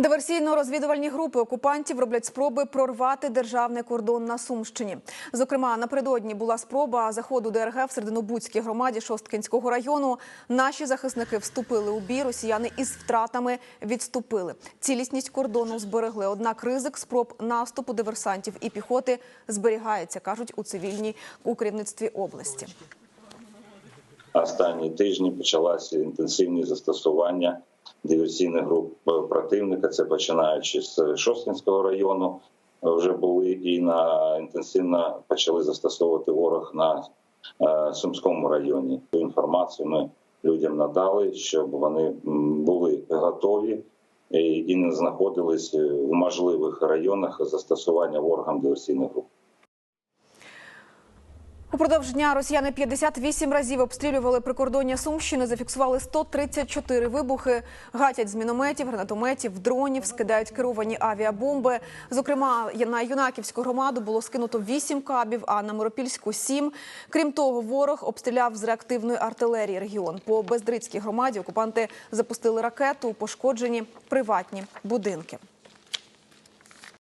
Диверсійно-розвідувальні групи окупантів роблять спроби прорвати державний кордон на Сумщині. Зокрема, напередодні була спроба заходу ДРГ в Серединобудській громаді Шосткінського району. Наші захисники вступили у бій. Росіяни із втратами відступили. Цілісність кордону зберегли. Однак ризик спроб наступу диверсантів і піхоти зберігається, кажуть у цивільній у керівництві області. Останні тижні почалося інтенсивні застосування диверсійних груп противника. Це починаючи з Шосткінського району, вже були і на інтенсивно почали застосовувати ворог на е, Сумському районі. Ту інформацію ми людям надали, щоб вони були готові і, не знаходились в можливих районах застосування ворогам диверсійних груп. Упродовж дня росіяни 58 разів обстрілювали прикордоння Сумщини, зафіксували 134 вибухи, гатять з мінометів, гранатометів, дронів, скидають керовані авіабомби. Зокрема, на Юнаківську громаду було скинуто 8 кабів, а на Миропільську – 7. Крім того, ворог обстріляв з реактивної артилерії регіон. По Бездрицькій громаді окупанти запустили ракету, пошкоджені приватні будинки.